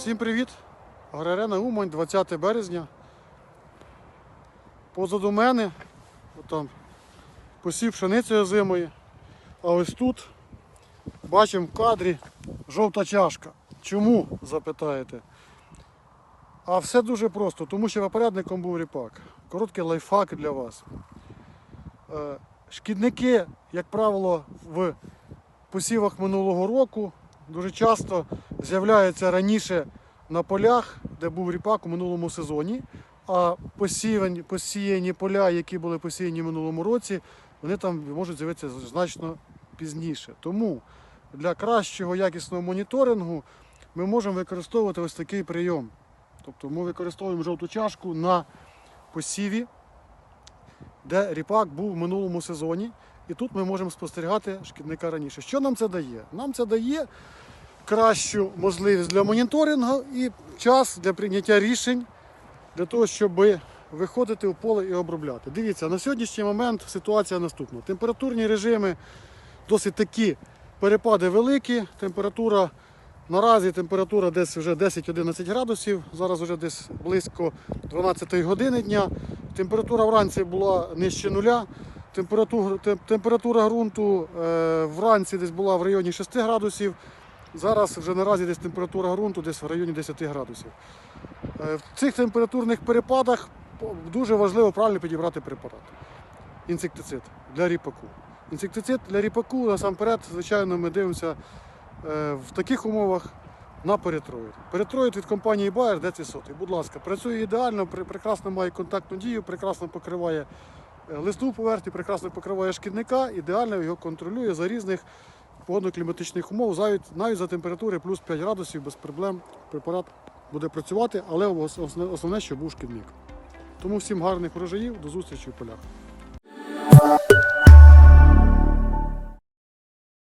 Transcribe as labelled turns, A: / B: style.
A: Всім привіт! Аграрена Умань, 20 березня. Позаду мене, там посів пшеницею зимою. А ось тут бачимо в кадрі жовта чашка. Чому? запитаєте? А все дуже просто, тому що попередником був ріпак. Короткий лайфхак для вас. Е, Шкідники, як правило, в посівах минулого року дуже часто з'являються раніше на полях, де був ріпак у минулому сезоні. А посіяні, посіяні поля, які були посіяні в минулому році, вони там можуть з'явитися значно пізніше. Тому для кращого якісного моніторингу ми можемо використовувати ось такий прийом. Тобто ми використовуємо жовту чашку на посіві, де ріпак був в минулому сезоні. І тут ми можемо спостерігати шкідника раніше. Що нам це дає? Нам це дає кращу можливість для моніторингу і час для прийняття рішень для того, щоб виходити в поле і обробляти. Дивіться, на сьогоднішній момент ситуація наступна. Температурні режими досить такі перепади великі. Температура наразі температура десь вже 10-11 градусів. Зараз вже десь близько 12 години дня. Температура вранці була нижче нуля. Температура, температура ґрунту е, вранці десь була в районі 6 градусів. Зараз вже наразі десь температура ґрунту десь в районі 10 градусів. Е, В цих температурних перепадах дуже важливо правильно підібрати препарат. Інсектицид для ріпаку. Інсектицид для ріпаку насамперед, звичайно, ми дивимося е, в таких умовах на перетроїд. Перетроїд від компанії Bayer DC100. Будь ласка, працює ідеально, прекрасно має контактну дію, прекрасно покриває е, листу поверхні, прекрасно покриває шкідника, ідеально його контролює за різних погодно-кліматичних умов, навіть, навіть за температури плюс 5 градусів без проблем препарат буде працювати, але основне, щоб був шкідник. Тому всім гарних врожаїв, до зустрічі в полях.